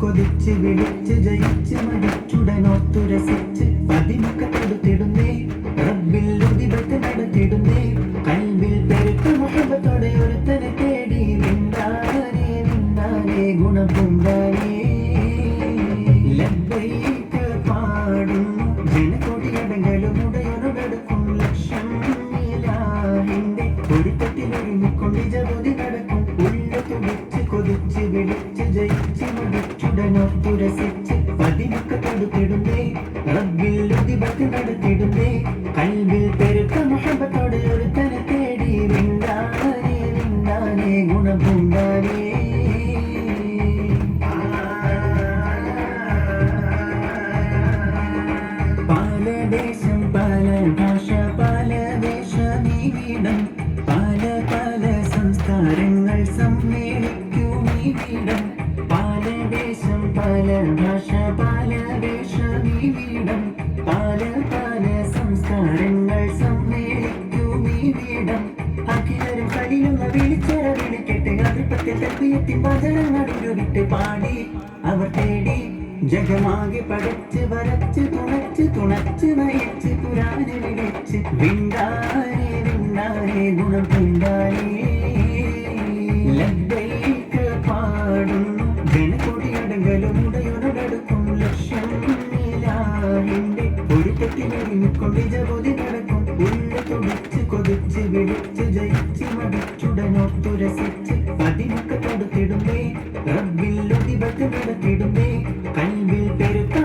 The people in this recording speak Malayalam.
കൊതിച്ച് വിളിച്ച് ജയിച്ച് മടിച്ചുടനോത്തു രസിച്ച് പതിമൊക്കെ തൊടുത്തിടുന്നേ റബ്ബിൽ ഉദിപത്ത് നടത്തിടുന്നേ. കൽവിൽ പെരുത്ത മുഹബത്തോടെ ഒരുത്തനെ തേടി വിണ്ടാനേ വിണ്ടാനേ ഗുണപുണ്ടാനേ ഒരുക്കത്തിലൊരുങ്ങിക്കൊണ്ട് നടക്കും ഉള്ള തുടിച്ച് കൊതിച്ച് വിളിച്ച് ജയിച്ച് മടിച്ചുടനോത്തു രസിച്ച് പതിനൊക്കെ തൊടുത്തിടുന്നേ. റബ്ബിൽ ഉദിപത്ത് നടത്തിടുന്നേ. കൽവിൽ പെരുത്ത മുഹബത്തോടെ ഒരുത്തനെ തേടി വിണ്ടാനേ വിണ്ടാനേ ഗുണപുണ്ടാനേ പല ദേശം പല ഭാഷ സംസ്കാരങ്ങൾ സമ്മേളിക്കും ഇവിടം പല ഭാഷ പല വേഷമീവിടം പല പല സംസ്കാരങ്ങൾ സമ്മേളിക്കും ഇവിടം അഖിലരും കളിയുള്ള വിളിച്ചറ വിളിക്കട്ടെ അതിർപ്പത്തിൽ തൽപ്പിയത്തിൻ വചനങ്ങൾ ഉരുവിട്ട് പാടി. അവർ തേടി ജഗമാകെ പടച്ച് വരച്ച് തുണച്ച് തുണച്ച് നയിച്ച് പുരാനെ വിളിച്ച് വിണ്ടാനേ വിണ്ടാനേ ഗുണം പിണ്ടാനേ ജനകൊടിയടങ്ങളും ഉടയുടടുക്കും ഒരു ജപതി നടക്കും. ഉള്ള കൽവിൽ പെരുത്ത